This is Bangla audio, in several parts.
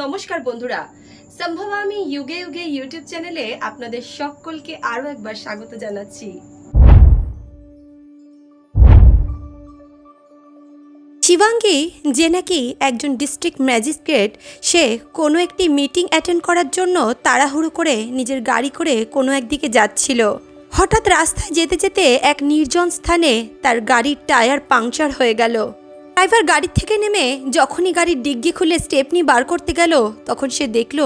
নমস্কার বন্ধুরা। সম্ভব আমি যুগে যুগে ইউটিউব চ্যানেলে আপনাদের সকলকে আরও একবার স্বাগত জানাচ্ছি। শিবাঙ্গী, যে নাকি একজন ডিস্ট্রিক্ট ম্যাজিস্ট্রেট সে কোনো একটি মিটিং অ্যাটেন্ড করার জন্য তাড়াহুড়ো করে নিজের গাড়ি করে কোনো একদিকে যাচ্ছিল। হঠাৎ রাস্তায় যেতে যেতে এক নির্জন স্থানে তার গাড়ির টায়ার পাংচার হয়ে গেল। ড্রাইভার গাড়ি থেকে নেমে যখনই গাড়ির ডিগ্গি খুলে স্টেপনি বার করতে গেল, তখন সে দেখল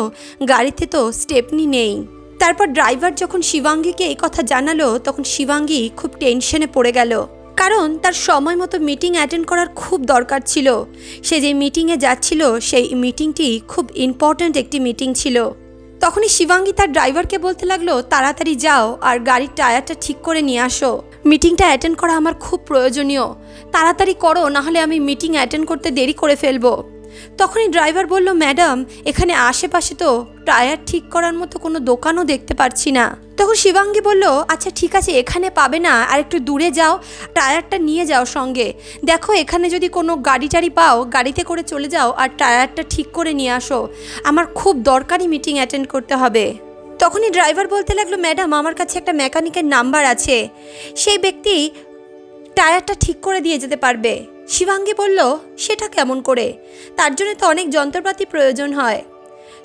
গাড়িতে তো স্টেপনি নেই। তারপর ড্রাইভার যখন শিবাঙ্গীকে এই কথা জানালো, তখন শিবাঙ্গী খুব টেনশনে পড়ে গেল। কারণ তার সময় মতো মিটিং অ্যাটেন্ড করার খুব দরকার ছিল। সে যে মিটিংয়ে যাচ্ছিল, সেই মিটিংটি খুব ইম্পর্ট্যান্ট একটি মিটিং ছিল। তখনই শিবাঙ্গী তার ড্রাইভারকে বলতে লাগল, তাড়াতাড়ি যাও আর গাড়ির টায়ারটা ঠিক করে নিয়ে আসো। মিটিংটা অ্যাটেন্ড করা আমার খুব প্রয়োজনীয়। তাড়াতাড়ি করো, নাহলে আমি মিটিং অ্যাটেন্ড করতে দেরি করে ফেলব। তখনই ড্রাইভার বলল, ম্যাডাম, এখানে আশেপাশে তো টায়ার ঠিক করার মতো কোনো দোকানও দেখতে পারছি না। তখন শিবাঙ্গী বলল আচ্ছা ঠিক আছে, এখানে পাবে না, আর একটু দূরে যাও, টায়ারটা নিয়ে যাও সঙ্গে। দেখো, এখানে যদি কোনো গাড়ি টাড়ি পাও, গাড়িতে করে চলে যাও, আর টায়ারটা ঠিক করে নিয়ে আসো। আমার খুব দরকারি মিটিং অ্যাটেন্ড করতে হবে। তখনই ড্রাইভার বলতে লাগল, ম্যাডাম, আমার কাছে একটা মেকানিকের নাম্বার আছে। সেই ব্যক্তি টায়ারটা ঠিক করে দিয়ে যেতে পারবে। শিবাঙ্গী বলল, সেটা কেমন করে? তার জন্য তো অনেক যন্ত্রপাতি প্রয়োজন হয়।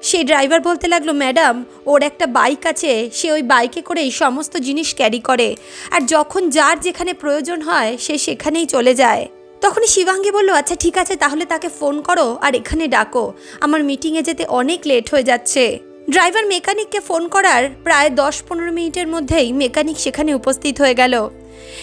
সেই ড্রাইভার বলতে লাগল, ম্যাডাম, ওর একটা বাইক আছে। সে ওই বাইকে করেই সমস্ত জিনিস ক্যারি করে। আর যখন যার যেখানে প্রয়োজন হয়, সে সেখানেই চলে যায়। তখনই শিবাঙ্গী বলল আচ্ছা ঠিক আছে, তাহলে তাকে ফোন করো আর এখানে ডাকো। আমার মিটিংয়ে যেতে অনেক লেট হয়ে যাচ্ছে। ড্রাইভার মেকানিককে ফোন করার প্রায় দশ পনেরো মিনিটের মধ্যেই মেকানিক সেখানে উপস্থিত হয়ে গেল।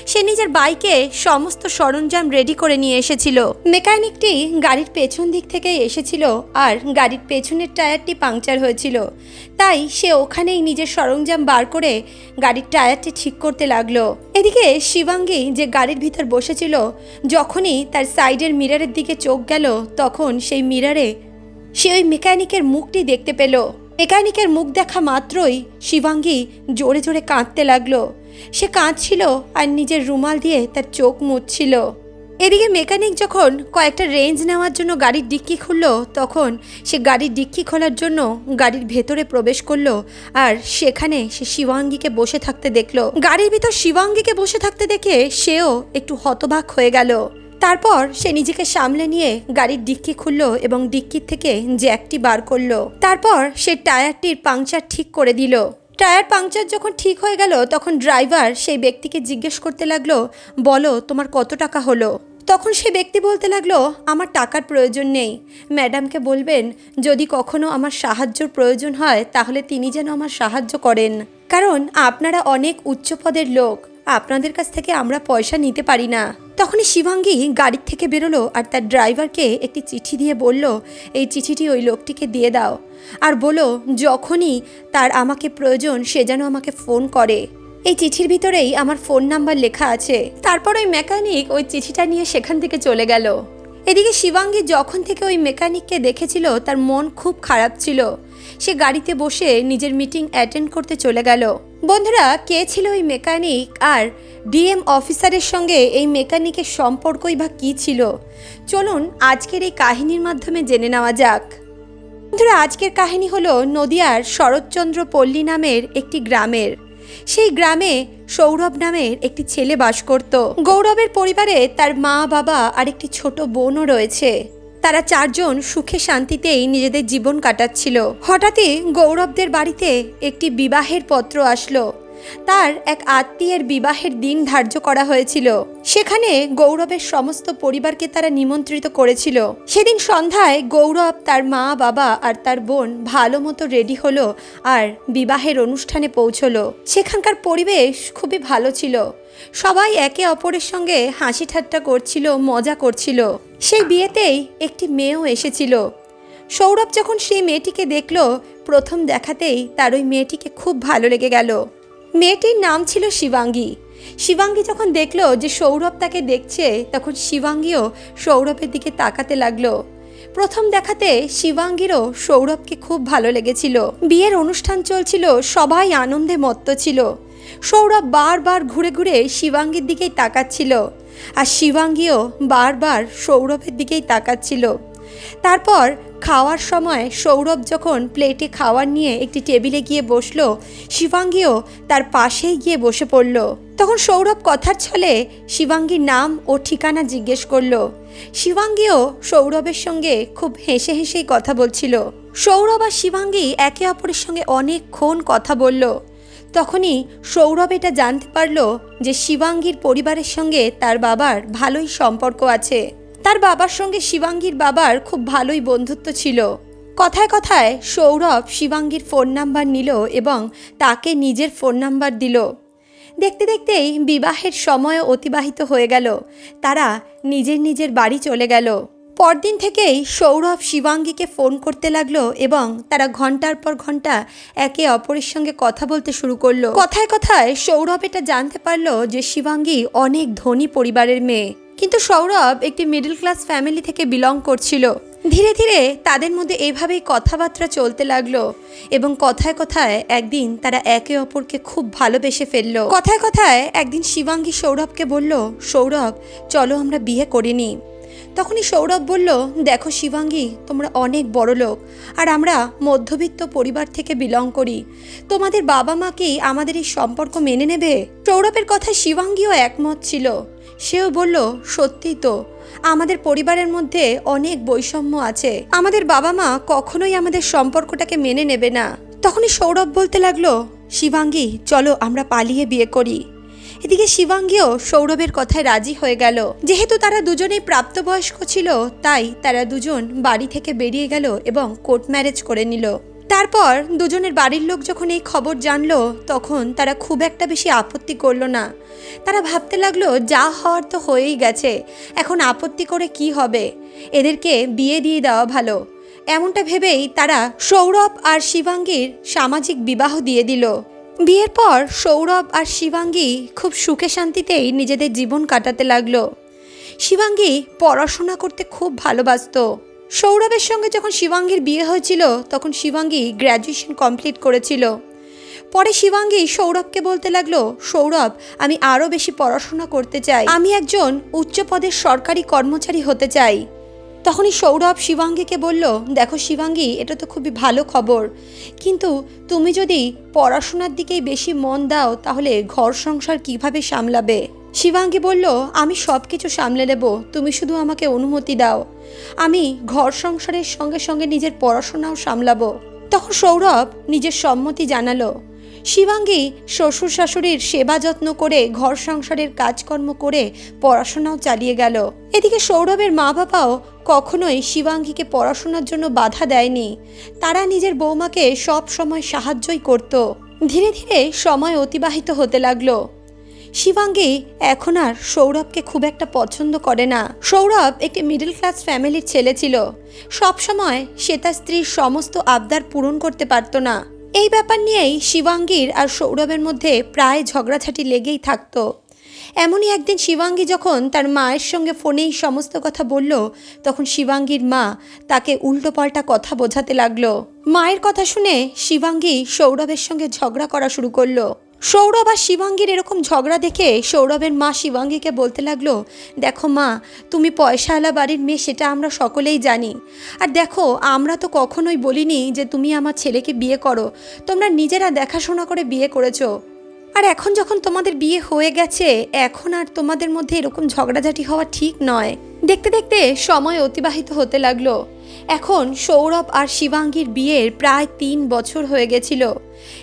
সে নিজের বাইকে সমস্ত সরঞ্জাম রেডি করে নিয়ে এসেছিল। মেকানিকটি গাড়ির পেছন দিক থেকে এসেছিল আর গাড়ির পেছনের টায়ারটি পাংচার হয়েছিল। তাই সে ওখানেই নিজের সরঞ্জাম বার করে গাড়ির টায়ারটি ঠিক করতে লাগল। এদিকে শিবাঙ্গী যে গাড়ির ভিতর বসেছিল, যখনই তার সাইডের মিরারের দিকে চোখ গেল, তখন সেই মিরারে সে ওই মেকানিকের মুখটি দেখতে পেল। মেকানিকের মুখ দেখা মাত্রই শিবাঙ্গী জোরে জোরে কাঁদতে লাগল। সে কাঁদছিল আর নিজের রুমাল দিয়ে তার চোখ মুছছিল। এদিকে মেকানিক যখন কয়েকটা রেঞ্জ নেওয়ার জন্য গাড়ির ডিক্কি খুললো, তখন সে গাড়ির ডিক্কি খোলার জন্য গাড়ির ভেতরে প্রবেশ করল আর সেখানে সে শিবাঙ্গীকে বসে থাকতে দেখল। গাড়ির ভিতর শিবাঙ্গীকে বসে থাকতে দেখে সেও একটু হতবাক হয়ে গেল। তারপর সে নিজেকে সামলে নিয়ে গাড়ির ডিক্কি খুললো এবং ডিক্কির থেকে জ্যাকটি বার করল। তারপর সে টায়ারটির পাংচার ঠিক করে দিল। টায়ার পাংচার যখন ঠিক হয়ে গেল, তখন ড্রাইভার সেই ব্যক্তিকে জিজ্ঞেস করতে লাগল, বলো, তোমার কত টাকা হলো? তখন সে ব্যক্তি বলতে লাগল, আমার টাকার প্রয়োজন নেই। ম্যাডামকে বলবেন, যদি কখনো আমার সাহায্যর প্রয়োজন হয়, তাহলে তিনি যেন আমার সাহায্য করেন। কারণ আপনারা অনেক উচ্চ পদের লোক। আপনাদের কাছ থেকে আমরা পয়সা নিতে পারি না। তখনই শিবাঙ্গী গাড়ির থেকে বেরোলো আর তার ড্রাইভারকে একটি চিঠি দিয়ে বলল, এই চিঠিটি ওই লোকটিকে দিয়ে দাও। আর বলো যখনই তার আমাকে প্রয়োজন, সে যেন আমাকে ফোন করে। এই চিঠির ভিতরেই আমার ফোন নাম্বার লেখা আছে। তারপর ওই মেকানিক ওই চিঠিটা নিয়ে সেখান থেকে চলে গেল। এদিকে শিবাঙ্গী যখন থেকে ওই মেকানিককে দেখেছিল, তার মন খুব খারাপ ছিল। সে গাড়িতে বসে নিজের মিটিং অ্যাটেন্ড করতে চলে গেল। বন্ধুরা, কে ছিল ওই মেকানিক আর ডিএম অফিসারের সঙ্গে এই মেকানিকের সম্পর্কই বা কী ছিল? চলুন আজকের এই কাহিনীর মাধ্যমে জেনে নেওয়া যাক। বন্ধুরা, আজকের কাহিনী হলো নদিয়ার শরৎচন্দ্র পল্লী নামের একটি গ্রামের। সেই গ্রামে সৌরভ নামের একটি ছেলে বাস করত। গৌরবের পরিবারে তার মা, বাবা আর একটি ছোট বোনও রয়েছে। তারা চারজন সুখে শান্তিতেই নিজেদের জীবন কাটাচ্ছিল। হঠাৎই গৌরবদের বাড়িতে একটি বিবাহের পত্র আসলো। তার এক আত্মীয়ের বিবাহের দিন ধার্য করা হয়েছিল। সেখানে গৌরবের সমস্ত পরিবারকে তারা নিমন্ত্রিত করেছিল। সেদিন সন্ধ্যায় গৌরব তার মা, বাবা আর তার বোন ভালো মতো রেডি হলো আর বিবাহের অনুষ্ঠানে পৌঁছলো। সেখানকার পরিবেশ খুবই ভালো ছিল। সবাই একে অপরের সঙ্গে হাসি ঠাট্টা করছিল, মজা করছিল। সেই বিয়েতেই একটি মেয়েও এসেছিল। সৌরভ যখন সেই মেয়েটিকে দেখল, প্রথম দেখাতেই তার ওই মেয়েটিকে খুব ভালো লেগে গেল। মেয়েটির নাম ছিল শিবাঙ্গী। শিবাঙ্গী যখন দেখল যে সৌরভ তাকে দেখছে, তখন শিবাঙ্গীও সৌরভের দিকে তাকাতে লাগল। প্রথম দেখাতে শিবাঙ্গীরও সৌরভকে খুব ভালো লেগেছিল। বিয়ের অনুষ্ঠান চলছিল, সবাই আনন্দে মত্ত ছিল। সৌরভ বারবার ঘুরে ঘুরে শিবাঙ্গীর দিকেই তাকাচ্ছিল। আর শিবাঙ্গীও বারবার সৌরভের দিকেই তাকাচ্ছিল। তারপর খাওয়ার সময় সৌরভ যখন প্লেটে খাওয়ার নিয়ে একটি টেবিলে গিয়ে বসল, শিবাঙ্গীও তার পাশেই গিয়ে বসে পড়ল। তখন সৌরভ কথার ছলে শিবাঙ্গীর নাম ও ঠিকানা জিজ্ঞেস করল। শিবাঙ্গীও সৌরভের সঙ্গে খুব হেসে হেসেই কথা বলছিল। সৌরভ আর শিবাঙ্গী একে অপরের সঙ্গে অনেকক্ষণ কথা বলল। তখনই সৌরভ এটা জানতে পারল যে শিবাঙ্গীর পরিবারের সঙ্গে তার বাবার ভালোই সম্পর্ক আছে। তার বাবার সঙ্গে শিবাঙ্গীর বাবার খুব ভালোই বন্ধুত্ব ছিল। কথায় কথায় সৌরভ শিবাঙ্গীর ফোন নাম্বার নিল এবং তাকে নিজের ফোন নাম্বার দিল। দেখতে দেখতেই বিবাহের সময় অতিবাহিত হয়ে গেল। তারা নিজের নিজের বাড়ি চলে গেল। পরদিন থেকেই সৌরভ শিবাঙ্গীকে ফোন করতে লাগল এবং তারা ঘণ্টার পর ঘণ্টা একে অপরের সঙ্গে কথা বলতে শুরু করল। কথায় কথায় সৌরভ এটা জানতে পারল যে শিবাঙ্গী অনেক ধনী পরিবারের মেয়ে। কিন্তু সৌরভ একটি মিডল ক্লাস ফ্যামিলি থেকে বিলং করছিল। ধীরে ধীরে তাদের মধ্যে এভাবেই কথাবার্তা চলতে লাগল এবং কথায় কথায় একদিন তারা একে অপরকে খুব ভালোবেসে ফেলল। কথায় কথায় একদিন শিবাঙ্গী সৌরভকে বলল, সৌরভ, চলো আমরা বিয়ে করিনি। তখনই সৌরভ বলল, দেখো শিবাঙ্গী, তোমরা অনেক বড় লোক, আর আমরা মধ্যবিত্ত পরিবার থেকে বিলং করি। তোমাদের বাবা মা কি আমাদের এই সম্পর্ক মেনে নেবে? সৌরভের কথায় শিবাঙ্গীও একমত ছিল। সেও বলল, সত্যিই তো, আমাদের পরিবারের মধ্যে অনেক বৈষম্য আছে। আমাদের বাবা মা কখনোই আমাদের সম্পর্কটাকে মেনে নেবে না। তখনই সৌরভ বলতে লাগল, শিবাঙ্গী, চলো আমরা পালিয়ে বিয়ে করি। এদিকে শিবাঙ্গীও সৌরভের কথায় রাজি হয়ে গেল। যেহেতু তারা দুজনেই প্রাপ্তবয়স্ক ছিল, তাই তারা দুজন বাড়ি থেকে বেরিয়ে গেল এবং কোর্ট ম্যারেজ করে নিল। তারপর দুজনের বাড়ির লোক যখন এই খবর জানলো, তখন তারা খুব একটা বেশি আপত্তি করল না। তারা ভাবতে লাগল, যা হওয়ার তো হয়েই গেছে, এখন আপত্তি করে কি হবে? এদেরকে বিয়ে দিয়ে দেওয়া ভালো। এমনটা ভেবেই তারা সৌরভ আর শিবাঙ্গীর সামাজিক বিবাহ দিয়ে দিল। বিয়ের পর সৌরভ আর শিবাঙ্গী খুব সুখে শান্তিতেই নিজেদের জীবন কাটাতে লাগল। শিবাঙ্গী পড়াশোনা করতে খুব ভালোবাসতো। সৌরভের সঙ্গে যখন শিবাঙ্গীর বিয়ে হয়েছিল, তখন শিবাঙ্গী গ্র্যাজুয়েশন কমপ্লিট করেছিল। পরে শিবাঙ্গী সৌরভকে বলতে লাগল, সৌরভ, আমি আরও বেশি পড়াশোনা করতে চাই। আমি একজন উচ্চ পদের সরকারি কর্মচারী হতে চাই। তখনই সৌরভ শিবাঙ্গীকে বলল, দেখো শিবাঙ্গী, এটা তো খুবই ভালো খবর। কিন্তু তুমি যদি পড়াশোনার দিকেই বেশি মন দাও, তাহলে ঘর সংসার কীভাবে সামলাবে? শিবাঙ্গী বলল, আমি সব কিছু সামলে নেব, তুমি শুধু আমাকে অনুমতি দাও। আমি ঘর সংসারের সঙ্গে সঙ্গে নিজের পড়াশোনাও সামলাবো। তখন সৌরভ নিজের সম্মতি জানালো। শিবাঙ্গী শ্বশুর শাশুড়ির সেবা যত্ন করে ঘর সংসারের কাজকর্ম করে পড়াশোনাও চালিয়ে গেল। এদিকে সৌরভের মা বাবাও কখনোই শিবাঙ্গীকে পড়াশোনার জন্য বাধা দেয়নি। তারা নিজের বৌমাকে সব সময় সাহায্যই করত। ধীরে ধীরে সময় অতিবাহিত হতে লাগল। শিবাঙ্গী এখন আর সৌরভকে খুব একটা পছন্দ করে না। সৌরভ একটি মিডল ক্লাস ফ্যামিলির ছেলে ছিল। সবসময় সে তার স্ত্রীর সমস্ত আবদার পূরণ করতে পারত না। এই ব্যাপার নিয়েই শিবাঙ্গীর আর সৌরভের মধ্যে প্রায় ঝগড়াঝাটি লেগেই থাকতো। এমনই একদিন শিবাঙ্গী যখন তার মায়ের সঙ্গে ফোনেই সমস্ত কথা বলল, তখন শিবাঙ্গীর মা তাকে উল্টোপাল্টা কথা বোঝাতে লাগল। মায়ের কথা শুনে শিবাঙ্গী সৌরভের সঙ্গে ঝগড়া করা শুরু করল। সৌরভ আর শিবাঙ্গীর এরকম ঝগড়া দেখে সৌরভের মা শিবাঙ্গীকে বলতে লাগল, দেখো মা, তুমি পয়সাওয়ালা বাড়ির মেয়ে, সেটা আমরা সকলেই জানি। আর দেখো, আমরা তো কখনোই বলিনি যে তুমি আমার ছেলেকে বিয়ে করো। তোমরা নিজেরা দেখাশোনা করে বিয়ে করেছ। আর এখন যখন তোমাদের বিয়ে হয়ে গেছে, এখন আর তোমাদের মধ্যে এরকম ঝগড়াঝাটি হওয়া ঠিক নয়। দেখতে দেখতে সময় অতিবাহিত হতে লাগল। এখন সৌরভ আর শিবাঙ্গীর বিয়ের প্রায় তিন বছর হয়ে গেছিল।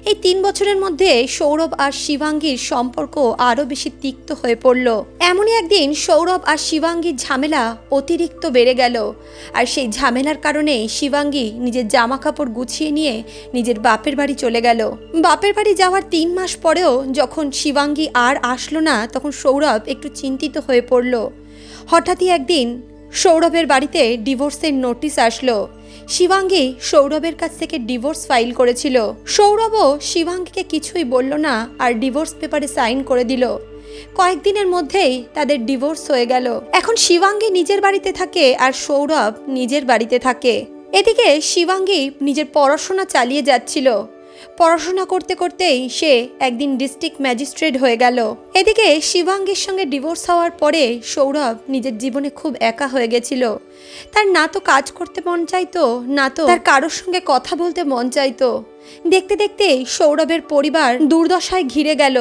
এই তিন বছরের মধ্যে সৌরভ আর শিবাঙ্গীর সম্পর্ক আরও বেশি তিক্ত হয়ে পড়ল। এমনই একদিন সৌরভ আর শিবাঙ্গীর ঝামেলা অতিরিক্ত বেড়ে গেল। আর সেই ঝামেলার কারণে শিবাঙ্গী নিজের জামা কাপড় গুছিয়ে নিয়ে নিজের বাপের বাড়ি চলে গেল। বাপের বাড়ি যাওয়ার তিন মাস পরেও যখন শিবাঙ্গী আর আসলো না, তখন সৌরভ একটু চিন্তিত হয়ে পড়ল। হঠাৎই একদিন সৌরভের বাড়িতে ডিভোর্সের নোটিশ আসলো। শিবাঙ্গী সৌরভের কাছ থেকে ডিভোর্স ফাইল করেছিল। সৌরভও শিবাঙ্গীকে কিছুই বলল না আর ডিভোর্স পেপারে সাইন করে দিল। কয়েকদিনের মধ্যেই তাদের ডিভোর্স হয়ে গেল। এখন শিবাঙ্গী নিজের বাড়িতে থাকে আর সৌরভ নিজের বাড়িতে থাকে। এদিকে শিবাঙ্গী নিজের পড়াশোনা চালিয়ে যাচ্ছিল। পড়াশোনা করতে করতেই সে একদিন ডিস্ট্রিক্ট ম্যাজিস্ট্রেট হয়ে গেল। এদিকে শিবাঙ্গীর সঙ্গে ডিভোর্স হওয়ার পরে সৌরভ নিজের জীবনে খুব একা হয়ে গেছিল। তার না তো কাজ করতে মন চাইতো, না তো তার কারোর সঙ্গে কথা বলতে মন চাইতো। দেখতে দেখতে সৌরভের পরিবার দুর্দশায় ঘিরে গেল।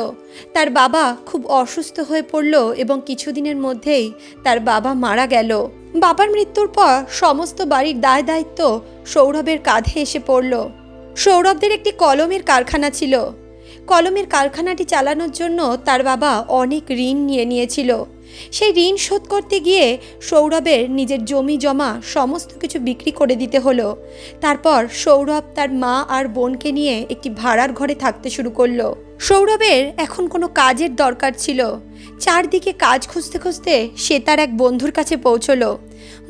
তার বাবা খুব অসুস্থ হয়ে পড়ল এবং কিছুদিনের মধ্যেই তার বাবা মারা গেল। বাবার মৃত্যুর পর সমস্ত বাড়ির দায় দায়িত্ব সৌরভের কাঁধে এসে পড়ল। সৌরভদের একটি কলমের কারখানা ছিল। কলমের কারখানাটি চালানোর জন্য তার বাবা অনেক ঋণ নিয়ে নিয়েছিল। সেই ঋণ শোধ করতে গিয়ে সৌরভের নিজের জমি জমা সমস্ত কিছু বিক্রি করে দিতে হলো। তারপর সৌরভ তার মা আর বোনকে নিয়ে একটি ভাড়ার ঘরে থাকতে শুরু করল। সৌরভের এখন কোনো কাজের দরকার ছিল। চারদিকে কাজ খুঁজতে খুঁজতে সে তার এক বন্ধুর কাছে পৌঁছলো।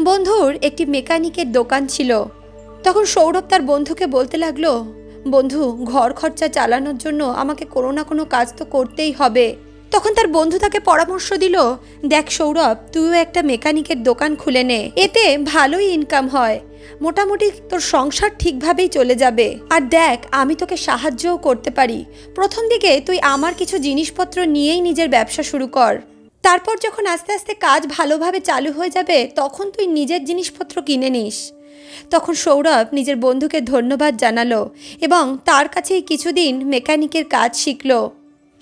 বন্ধুর একটি মেকানিকের দোকান ছিল। তখন সৌরভ তার বন্ধুকে বলতে লাগল, বন্ধু, ঘর খরচা চালানোর জন্য আমাকে কোনো না কোনো কাজ তো করতেই হবে। তখন তার বন্ধু তাকে পরামর্শ দিল, দেখ সৌরভ, তুইও একটা মেকানিকের দোকান খুলে নে, এতে ভালোই ইনকাম হয়। মোটামুটি তোর সংসার ঠিকভাবেই চলে যাবে। আর দেখ, আমি তোকে সাহায্যও করতে পারি। প্রথম দিকে তুই আমার কিছু জিনিসপত্র নিয়েই নিজের ব্যবসা শুরু কর। তারপর যখন আস্তে আস্তে কাজ ভালোভাবে চালু হয়ে যাবে, তখন তুই নিজের জিনিসপত্র কিনে নিস। তখন সৌরভ নিজের বন্ধুকে ধন্যবাদ জানালো এবং তার কাছেই কিছুদিন মেকানিকের কাজ শিখল।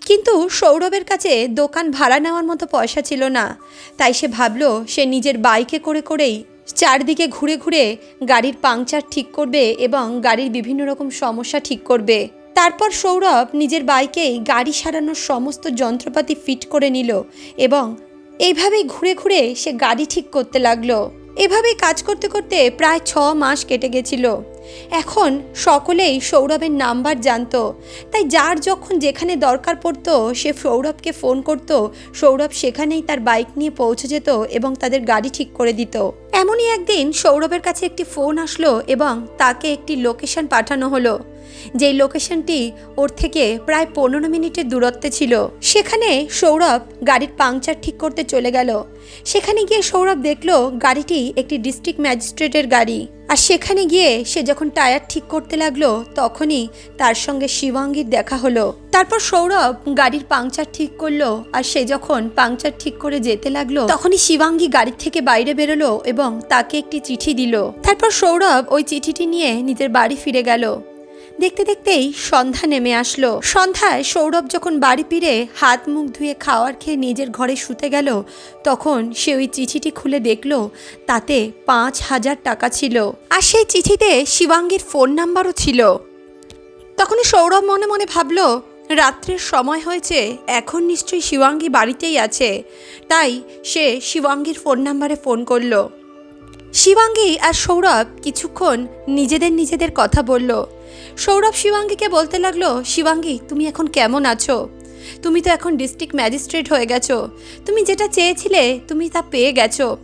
কিন্তু সৌরভের কাছে দোকান ভাড়া নেওয়ার মতো পয়সা ছিল না। তাই সে ভাবলো সে নিজের বাইকে করে করেই চারদিকে ঘুরে ঘুরে গাড়ির পাংচার ঠিক করবে এবং গাড়ির বিভিন্ন রকম সমস্যা ঠিক করবে। তারপর সৌরভ নিজের বাইকেই গাড়ি সারানোর সমস্ত যন্ত্রপাতি ফিট করে নিল এবং এইভাবেই ঘুরে ঘুরে সে গাড়ি ঠিক করতে লাগল। এভাবেই কাজ করতে করতে প্রায় ছ মাস কেটে গেছিল। এখন সকলেই সৌরভের নাম্বার জানতো। তাই যার যখন যেখানে দরকার পড়তো, সে সৌরভকে ফোন করত। সৌরভ সেখানেই তার বাইক নিয়ে পৌঁছে যেত এবং তাদের গাড়ি ঠিক করে দিত। এমনই একদিন সৌরভের কাছে একটি ফোন আসলো এবং তাকে একটি লোকেশন পাঠানো হলো। যেই লোকেশনটি ওর থেকে প্রায় পনেরো মিনিটের দূরত্বে ছিল। সেখানে সৌরভ গাড়ির পাংচার ঠিক করতে চলে গেল। সেখানে গিয়ে সৌরভ দেখল গাড়িটি একটি ডিস্ট্রিক্ট ম্যাজিস্ট্রেটের গাড়ি। আর সেখানে গিয়ে সে যখন টায়ার ঠিক করতে লাগল, তখনই তার সঙ্গে শিবাঙ্গীর দেখা হলো। তারপর সৌরভ গাড়ির পাংচার ঠিক করল আর সে যখন পাংচার ঠিক করে যেতে লাগল, তখনই শিবাঙ্গী গাড়ির থেকে বাইরে বেরোলো এবং তাকে একটি চিঠি দিল। তারপর সৌরভ ওই চিঠিটি নিয়ে নিজের বাড়ি ফিরে গেল। দেখতে দেখতেই সন্ধ্যা নেমে আসলো। সন্ধ্যায় সৌরভ যখন বাড়ি ফিরে হাত মুখ ধুয়ে খাওয়ার খেয়ে নিজের ঘরে শুতে গেল, তখন সে ওই চিঠিটি খুলে দেখল, তাতে পাঁচ হাজার টাকা ছিল। আর সেই চিঠিতে শিবাঙ্গীর ফোন নাম্বারও ছিল। তখন সৌরভ মনে মনে ভাবলো, রাত্রের সময় হয়েছে, এখন নিশ্চয়ই শিবাঙ্গী বাড়িতেই আছে। তাই সে শিবাঙ্গীর ফোন নাম্বারে ফোন করল। শিবাঙ্গী আর সৌরভ কিছুক্ষণ নিজেদের নিজেদের কথা বলল। সৌরভ শিবাঙ্গীকে বলতে লাগল, শিবাঙ্গী, তুমি এখন কেমন আছো? তুমি তো এখন ডিস্ট্রিক্ট ম্যাজিস্ট্রেট হয়ে গেছো। তুমি যেটা চেয়েছিলে, তুমি তা পেয়ে গেছো।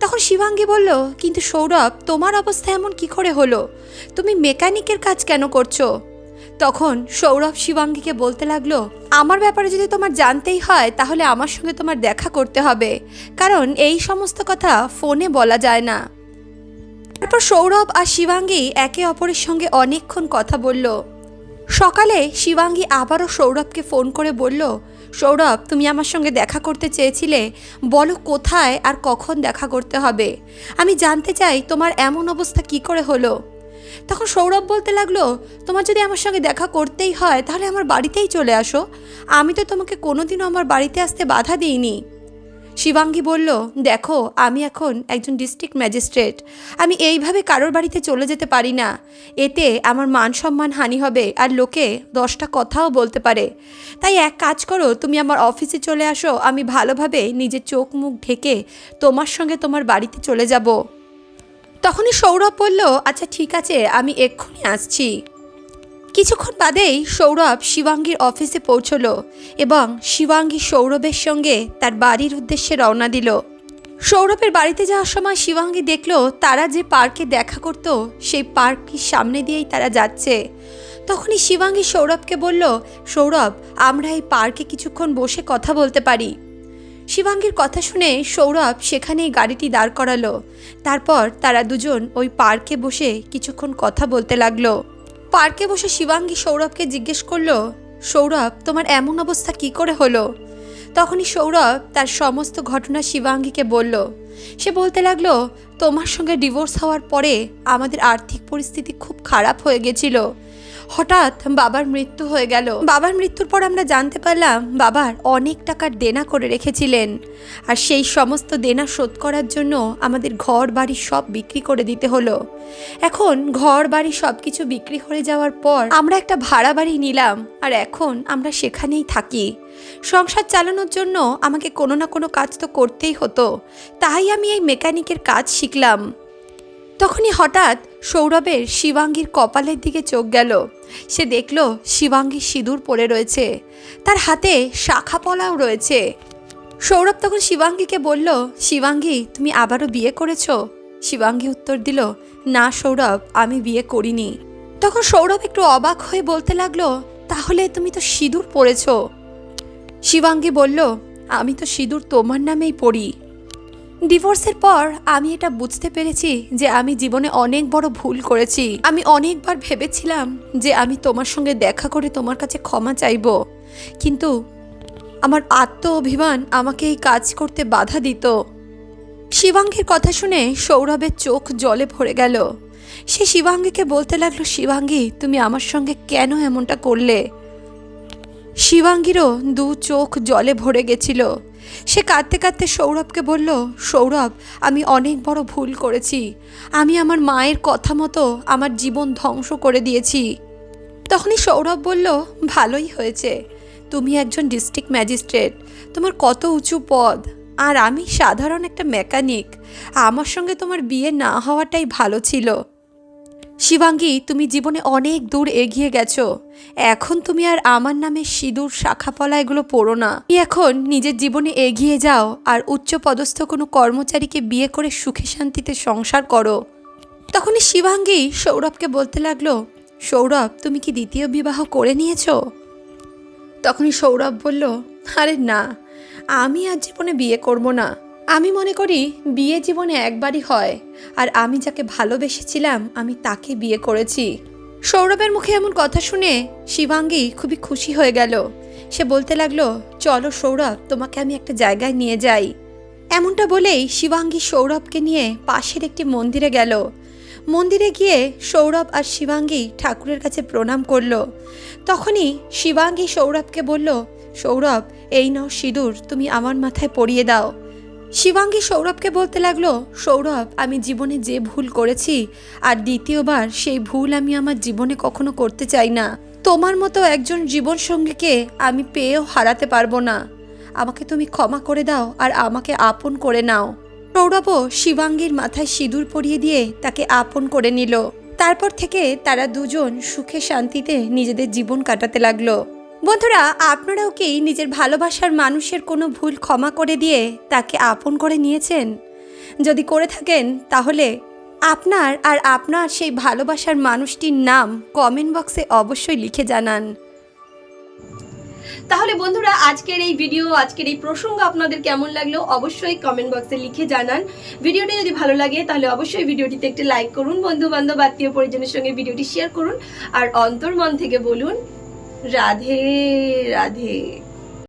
তখন শিবাঙ্গী বলল, কিন্তু সৌরভ, তোমার অবস্থা এমন কি করে হলো? তুমি মেকানিকের কাজ কেন করছ? তখন সৌরভ শিবাঙ্গীকে বলতে লাগল, আমার ব্যাপারে যদি তোমার জানতেই হয়, তাহলে আমার সঙ্গে তোমার দেখা করতে হবে। কারণ এই সমস্ত কথা ফোনে বলা যায় না। তারপর সৌরভ আর শিবাঙ্গী একে অপরের সঙ্গে অনেকক্ষণ কথা বলল। সকালে শিবাঙ্গী আবারও সৌরভকে ফোন করে বলল, সৌরভ, তুমি আমার সঙ্গে দেখা করতে চেয়েছিলে। বলো কোথায় আর কখন দেখা করতে হবে। আমি জানতে চাই তোমার এমন অবস্থা কি করে হলো? তখন সৌরভ বলতে লাগল, তোমার যদি আমার সঙ্গে দেখা করতেই হয়, তাহলে আমার বাড়িতেই চলে আসো। আমি তো তোমাকে কোনোদিনও আমার বাড়িতে আসতে বাধা দিইনি। শিবাঙ্গী বলল, দেখো, আমি এখন একজন ডিস্ট্রিক্ট ম্যাজিস্ট্রেট। আমি এইভাবে কারোর বাড়িতে চলে যেতে পারি না। এতে আমার মান সম্মান হানি হবে আর লোকে দশটা কথাও বলতে পারে। তাই এক কাজ করো, তুমি আমার অফিসে চলে আসো, আমি ভালোভাবে নিজের চোখ মুখ ঢেকে তোমার সঙ্গে তোমার বাড়িতে চলে যাব। তখনই সৌরভ বলল আচ্ছা ঠিক আছে, আমি এক্ষুনি আসছি। কিছুক্ষণ বাদেই সৌরভ শিবাঙ্গীর অফিসে পৌঁছলো এবং শিবাঙ্গী সৌরভের সঙ্গে তার বাড়ির উদ্দেশ্যে রওনা দিল। সৌরভের বাড়িতে যাওয়ার সময় শিবাঙ্গী দেখল তারা যে পার্কে দেখা করত, সেই পার্কের সামনে দিয়েই তারা যাচ্ছে। তখনই শিবাঙ্গী সৌরভকে বলল, সৌরভ, আমরা এই পার্কে কিছুক্ষণ বসে কথা বলতে পারি। শিবাঙ্গীর কথা শুনে সৌরভ সেখানেই গাড়িটি দাঁড় করালো। তারপর তারা দুজন ওই পার্কে বসে কিছুক্ষণ কথা বলতে লাগল। পার্কে বসে শিবাঙ্গী সৌরভকে জিজ্ঞেস করল, সৌরভ, তোমার এমন অবস্থা কি করে হলো? তখনই সৌরভ তার সমস্ত ঘটনা শিবাঙ্গীকে বলল। সে বলতে লাগল, তোমার সঙ্গে ডিভোর্স হওয়ার পরে আমাদের আর্থিক পরিস্থিতি খুব খারাপ হয়ে গেছিল। হঠাৎ বাবার মৃত্যু হয়ে গেল। বাবার মৃত্যুর পর আমরা জানতে পারলাম বাবার অনেক টাকার দেনা করে রেখেছিলেন। আর সেই সমস্ত দেনা শোধ করার জন্য আমাদের ঘর, বাড়ি সব বিক্রি করে দিতে হলো। এখন ঘর, বাড়ি সব কিছু বিক্রি হয়ে যাওয়ার পর আমরা একটা ভাড়া বাড়ি নিলাম আর এখন আমরা সেখানেই থাকি। সংসার চালানোর জন্য আমাকে কোনো না কোনো কাজ তো করতেই হতো। তাই আমি এই মেকানিকের কাজ শিখলাম। তখনই হঠাৎ সৌরভের শিবাঙ্গীর কপালের দিকে চোখ গেল। সে দেখল শিবাঙ্গী সিঁদুর পরে রয়েছে। তার হাতে শাখা পলাও রয়েছে। সৌরভ তখন শিবাঙ্গীকে বলল, শিবাঙ্গী, তুমি আবারও বিয়ে করেছ? শিবাঙ্গী উত্তর দিল, না সৌরভ, আমি বিয়ে করিনি। তখন সৌরভ একটু অবাক হয়ে বলতে লাগল, তাহলে তুমি তো সিঁদুর পড়েছ শিবাঙ্গী বলল, আমি তো সিঁদুর তোমার নামেই পড়ি। ডিভোর্সের পর আমি এটা বুঝতে পেরেছি যে আমি জীবনে অনেক বড় ভুল করেছি। আমি অনেকবার ভেবেছিলাম যে আমি তোমার সঙ্গে দেখা করে তোমার কাছে ক্ষমা চাইব। কিন্তু আমার আত্ম অভিমান আমাকে এই কাজ করতে বাধা দিত। শিবাঙ্গীর কথা শুনে সৌরভের চোখ জলে ভরে গেল। সে শিবাঙ্গীকে বলতে লাগল, শিবাঙ্গী, তুমি আমার সঙ্গে কেন এমনটা করলে? শিবাঙ্গীরও দু চোখ জলে ভরে গেছিল। সে কাঁদতে কাঁদতে সৌরভকে বলল, সৌরভ, আমি অনেক বড় ভুল করেছি। আমি আমার মায়ের কথা মতো আমার জীবন ধ্বংস করে দিয়েছি। তখনই সৌরভ বলল, ভালোই হয়েছে। তুমি একজন ডিস্ট্রিক্ট ম্যাজিস্ট্রেট। তোমার কত উঁচু পদ। আর আমি সাধারণ একটা মেকানিক। আমার সঙ্গে তোমার বিয়ে না হওয়াটাই ভালো ছিল। শিবাঙ্গী, তুমি জীবনে অনেক দূর এগিয়ে গেছো। এখন তুমি আর আমার নামে সিঁদুর, শাখাপলা এগুলো পড়ো না। এখন নিজের জীবনে এগিয়ে যাও আর উচ্চ পদস্থ কোনো কর্মচারীকে বিয়ে করে সুখে শান্তিতে সংসার করো। তখনই শিবাঙ্গী সৌরভকে বলতে লাগল, সৌরভ, তুমি কি দ্বিতীয় বিবাহ করে নিয়েছ? তখনই সৌরভ বলল, আরে না, আমি আর জীবনে বিয়ে করব না। আমি মনে করি বিয়ে জীবনে একবারই হয়, আর আমি যাকে ভালোবেসেছিলাম, আমি তাকে বিয়ে করেছি। সৌরভের মুখে এমন কথা শুনে শিবাঙ্গী খুবই খুশি হয়ে গেল। সে বলতে লাগল, চলো সৌরভ, তোমাকে আমি একটা জায়গায় নিয়ে যাই। এমনটা বলেই শিবাঙ্গী সৌরভকে নিয়ে পাশের একটি মন্দিরে গেল। মন্দিরে গিয়ে সৌরভ আর শিবাঙ্গী ঠাকুরের কাছে প্রণাম করল। তখনই শিবাঙ্গী সৌরভকে বলল, সৌরভ, এই নাও সিঁদুর, তুমি আমার মাথায় পরিয়ে দাও। শিবাঙ্গী সৌরভকে বলতে লাগল, সৌরভ, আমি জীবনে যে ভুল করেছি আর দ্বিতীয়বার সেই ভুল আমি আমার জীবনে কখনো করতে চাই না। তোমার মতো একজন জীবনসঙ্গীকে আমি পেয়েও হারাতে পারব না। আমাকে তুমি ক্ষমা করে দাও আর আমাকে আপন করে নাও। সৌরভও শিবাঙ্গীর মাথায় সিঁদুর পরিয়ে দিয়ে তাকে আপন করে নিল। তারপর থেকে তারা দুজন সুখে শান্তিতে নিজেদের জীবন কাটাতে লাগল। বন্ধুরা, আপনারাও কি নিজের ভালোবাসার মানুষের কোনো ভুল ক্ষমা করে দিয়ে তাকে আপন করে নিয়েছেন? যদি করে থাকেন, তাহলে আপনার আর আপনার সেই ভালোবাসার মানুষটির নাম কমেন্ট বক্সে অবশ্যই লিখে জানান। তাহলে বন্ধুরা, আজকের এই ভিডিও আজকের এই প্রসঙ্গ আপনাদের কেমন লাগল অবশ্যই কমেন্ট বক্সে লিখে জানান। ভিডিওটি যদি ভালো লাগে, তাহলে অবশ্যই ভিডিওটিতে একটি লাইক করুন। বন্ধু বান্ধব আত্মীয় পরিজনের সঙ্গে ভিডিওটি শেয়ার করুন। আর অন্তর্মন থেকে বলুন राधे राधे।